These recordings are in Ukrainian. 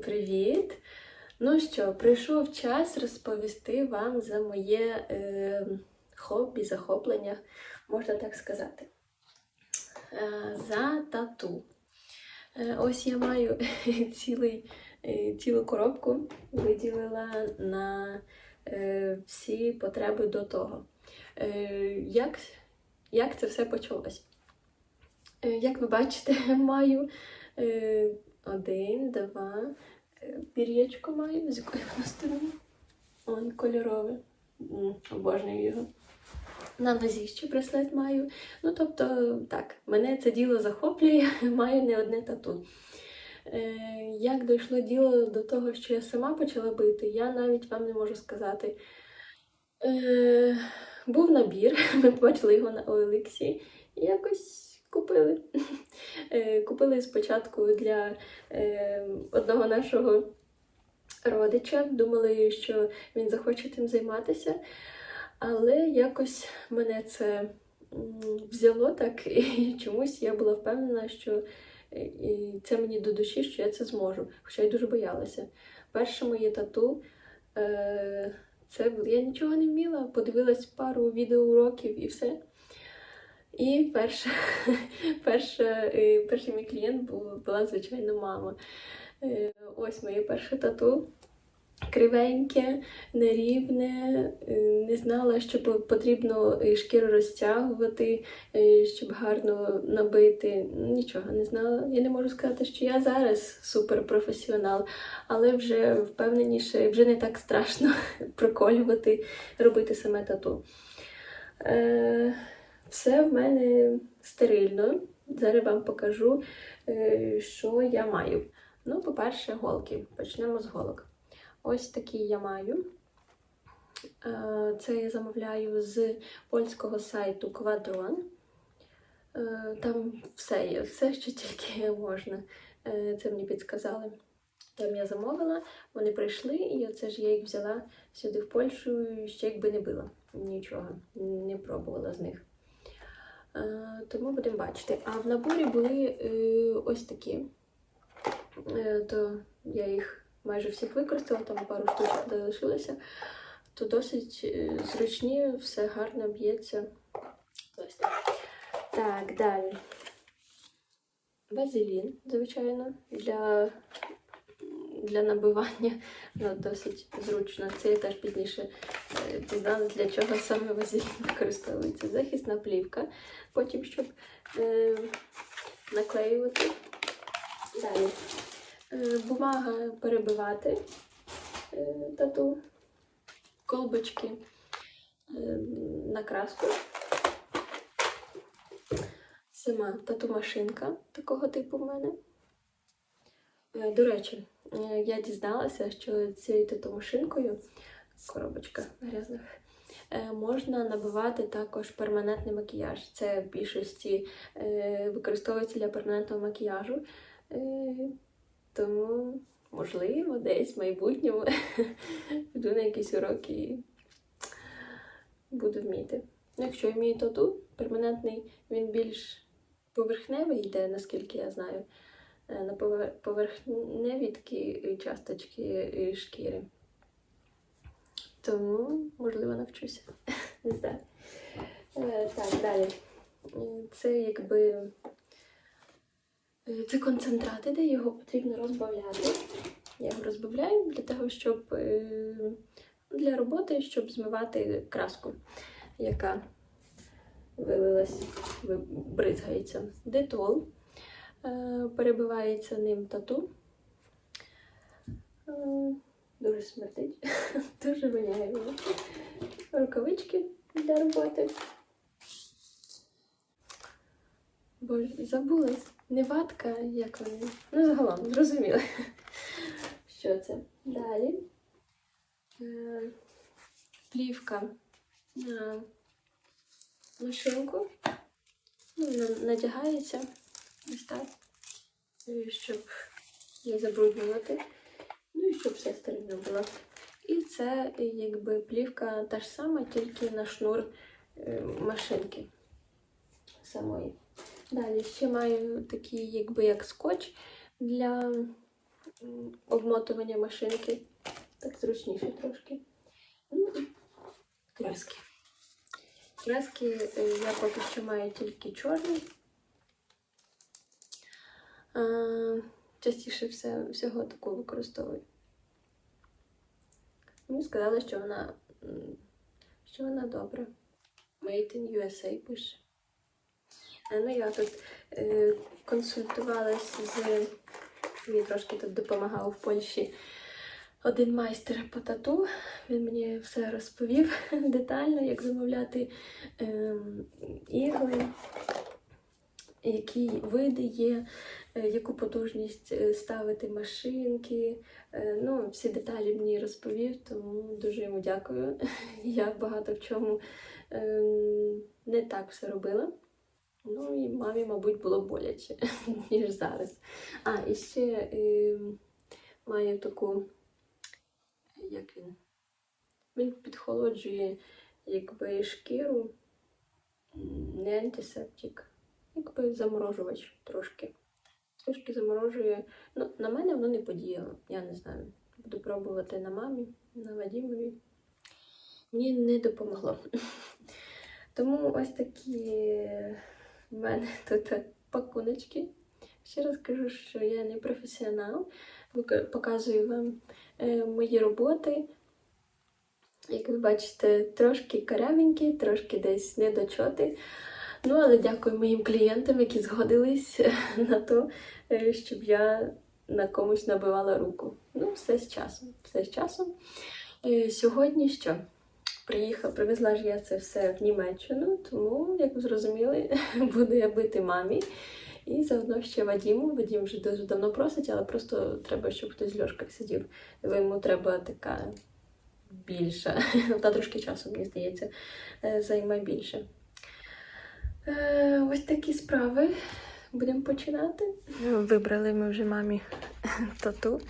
привіт! Ну що, прийшов час розповісти вам за моє е, хобі, захоплення, можна так сказати. Е, за тату. Е, ось я маю цілий, е, цілу коробку, виділила на е, всі потреби до того. Е, як, як це все почалось? Е, як ви бачите, маю е, один, два, е, пір'ячко маю, з якої воно сторони. Ой, кольорове. Обожнюю його. На нозі ще браслет маю. Ну, тобто, так, мене це діло захоплює, маю не одне тату. Е, як дійшло діло до того, що я сама почала бити, я навіть вам не можу сказати. Е, був набір, ми побачили його на OLX і якось купили. Е, Купили спочатку для е, одного нашого родича. Думали, що він захоче тим займатися, але якось мене це взяло так, і чомусь я була впевнена, що е, це мені до душі, що я це зможу, хоча й дуже боялася. Перше моє тату. Це я нічого не вміла, подивилась пару відеоуроків і все. І перша, перша, е, перший мій клієнт був, була, звичайно, мама. Е, Ось моє перше тату. Кривеньке, нерівне, е, не знала, що потрібно шкіру розтягувати, щоб гарно набити. Нічого не знала. Я не можу сказати, що я зараз суперпрофесіонал, але вже впевненіше, вже не так страшно приколювати, робити саме тату. Е, все в мене стерильно. Зараз вам покажу, е, що я маю. Ну, по-перше, голки. Почнемо з голок. Ось такі я маю. Е, Це я замовляю з польського сайту Quadron. Е, Там все є, все, що тільки можна. Це мені підказали. Там я замовила, вони прийшли, і оце ж я їх взяла сюди в Польщу, ще якби не била. Нічого, не пробувала з них. Е, Тому будемо бачити. А в наборі були е, ось такі. Е, То я їх майже всіх використала, там пару штучок залишилося. То досить зручні, все гарно б'ється. Так, далі. Вазелін, звичайно, для, для набивання ну, досить зручно. Це я теж пізніше е, дізналась, для чого саме вазелін використовується. Захисна плівка. Потім, щоб е, наклеювати. Далі. Е, бумага перебивати е, тату, колбочки е, на краску. Сама тату-машинка такого типу в мене. Е, До речі, е, я дізналася, що цією тату-машинкою, коробочка грязна, е, можна набивати також перманентний макіяж. Це в більшості е, використовується для перманентного макіяжу. Е, Тому, можливо, десь в майбутньому піду на якісь уроки і буду вміти. Якщо вмію тату, перманентний він більш поверхневий йде, наскільки я знаю, е, на повер- поверхневі такі часточки е, шкіри. Тому, можливо, навчуся. Не знаю. Е, Так, далі. Е, Це якби Е, Це концентрат іде, його потрібно розбавляти. Я його розбавляю для того, щоб е, для роботи, щоб змивати краску, яка вилилась, бризгається. Детол е, перебивається ним тату. Е, Дуже смердить, дуже воняє. Рукавички для роботи. Боже, забулась. Не ватка, як вони. Ну, загалом, зрозуміли. Що це? Далі. Е, Плівка на машинку. Ну, надягається ось так, е, щоб не забруднювати. Ну і щоб все стерильно було. І це е, якби плівка та ж сама, тільки на шнур е, машинки самої. Далі ще маю такий, якби як скотч для обмотування машинки. Так зручніше трошки. Ну і краски. Краски я поки що маю тільки чорний. Е, Частіше все, всього таку використовую. Мені сказали, що вона, що вона добра. Made in USA пише. Е, Ну, я тут е, консультувалась з мені трошки тут допомагав в Польщі один майстер по тату. Він мені все розповів детально, як замовляти ем, ігли, які види є, е, яку потужність е, ставити машинки. Е, Ну, всі деталі мені розповів, тому дуже йому дякую. Я багато в чому ем, не так все робила. Ну і мамі, мабуть, було боляче, ніж зараз. А, і ще ем, маю таку, як він? Він підхолоджує якби шкіру, не антисептик, якби заморожувач трошки. Трошки заморожує. Ну, на мене воно не подіяло, я не знаю. Буду пробувати на мамі, на Вадімові. Мені не допомогло. Тому ось такі в мене тут пакуночки. Ще раз кажу, що я не професіонал. Показую вам е, мої роботи. Як ви бачите, трошки карявенькі, трошки десь недочоти. Ну, але дякую моїм клієнтам, які згодились на то, е, щоб я на комусь набивала руку. Ну, все з часом. Все з часом. Е, Сьогодні що? Приїхав, привезла ж я це все в Німеччину, тому, як ви зрозуміли, буду я бити мамі. І заодно ще Вадіму. Вадім вже дуже давно просить, але просто треба, щоб хтось з Льошкою сидів. Йому треба така більша. Та трошки часу, мені здається, е, займе більше. Е, Ось такі справи. Будемо починати. Вибрали ми вже мамі тату.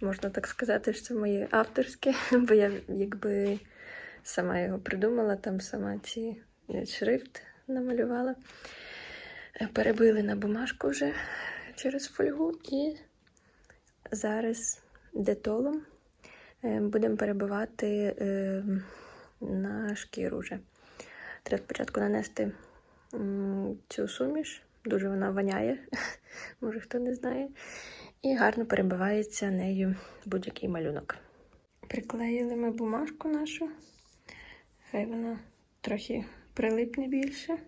Можна так сказати, що це моє авторське, бо я якби сама його придумала, там сама ці е, шрифт намалювала. Е, Перебили на бумажку вже через фольгу і зараз детолом будемо перебивати на шкіру вже. Треба спочатку нанести цю суміш, дуже вона воняє, може хто не знає, і гарно перебивається нею будь-який малюнок. Приклеїли ми бумажку нашу. Хай вона трохи прилипне більше.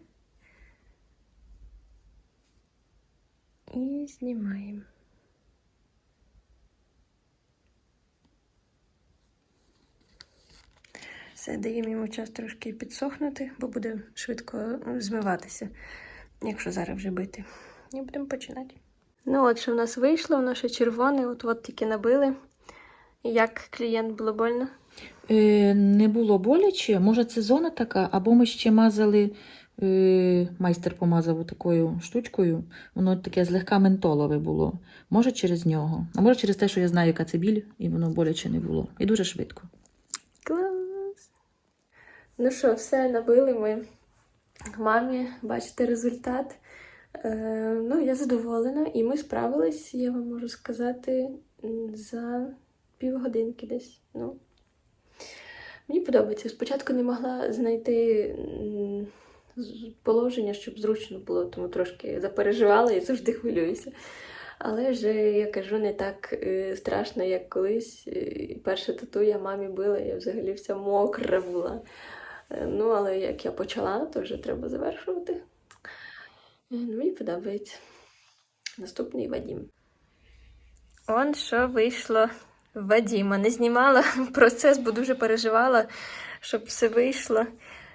І знімаємо. Все, даємо йому час трошки підсохнути, бо буде швидко е, змиватися, якщо зараз вже бити. І будемо починати. Ну, от що в нас вийшло, воно ще червоне, от от тільки набили. Як клієнт було больно? Е, не було боляче. Може, це зона така, або ми ще мазали, е, майстер помазав такою штучкою, воно таке злегка ментолове було. Може, через нього. А може через те, що я знаю, яка це біль, і воно боляче не було. І дуже швидко. Клас! Ну що, все набили ми мамі, бачите результат. Е, ну, я задоволена, і ми справились, я вам можу сказати, за півгодинки десь. Ну, мені подобається. Спочатку не могла знайти положення, щоб зручно було, тому трошки запереживала і завжди хвилююся. Але ж я кажу, не так е, страшно, як колись. Е, Перше тату я мамі била, я взагалі вся мокра була. Е, Ну, але як я почала, то вже треба завершувати. Е, ну, Мені подобається. Наступний Вадім. Он що вийшло Вадіма. Не знімала процес, бо дуже переживала, щоб все вийшло.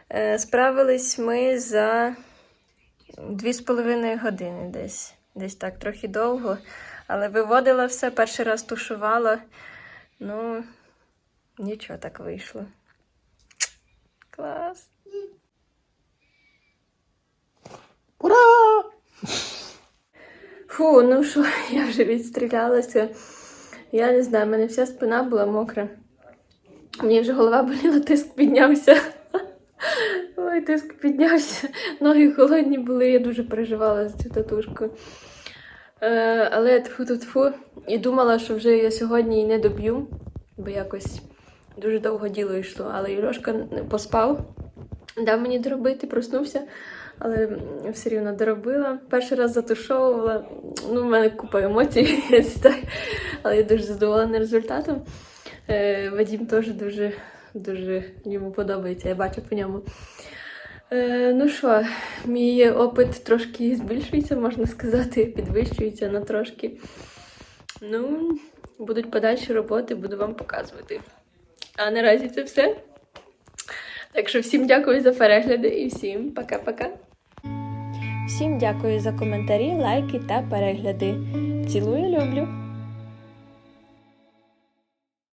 Е, Справились ми за дві з половиною години десь. Десь так трохи довго. Але виводила все, перший раз тушувала. Ну, нічого так вийшло. Клас. Ура! Фу, ну що, я вже відстрілялася. Я не знаю, в мене вся спина була мокра. Мені вже голова боліла, тиск піднявся. Ой, тиск піднявся. Ноги холодні були, я дуже переживала за цю татушку. Е, але тфу-тфу-тфу. І думала, що вже я сьогодні і не доб'ю, бо якось дуже довго діло йшло. Але Юрошка поспав, дав мені доробити, проснувся, але все рівно доробила. Перший раз затушовувала. Ну, в мене купа емоцій, але я дуже задоволена результатом. Е, Вадім теж дуже, дуже йому подобається, я бачу по ньому. Е, ну що, мій опит трошки збільшується, можна сказати, підвищується на трошки. Ну, будуть подальші роботи, буду вам показувати. А наразі це все. Так що всім дякую за перегляди і всім пока-пока. Всім дякую за коментарі, лайки та перегляди. Цілую, люблю!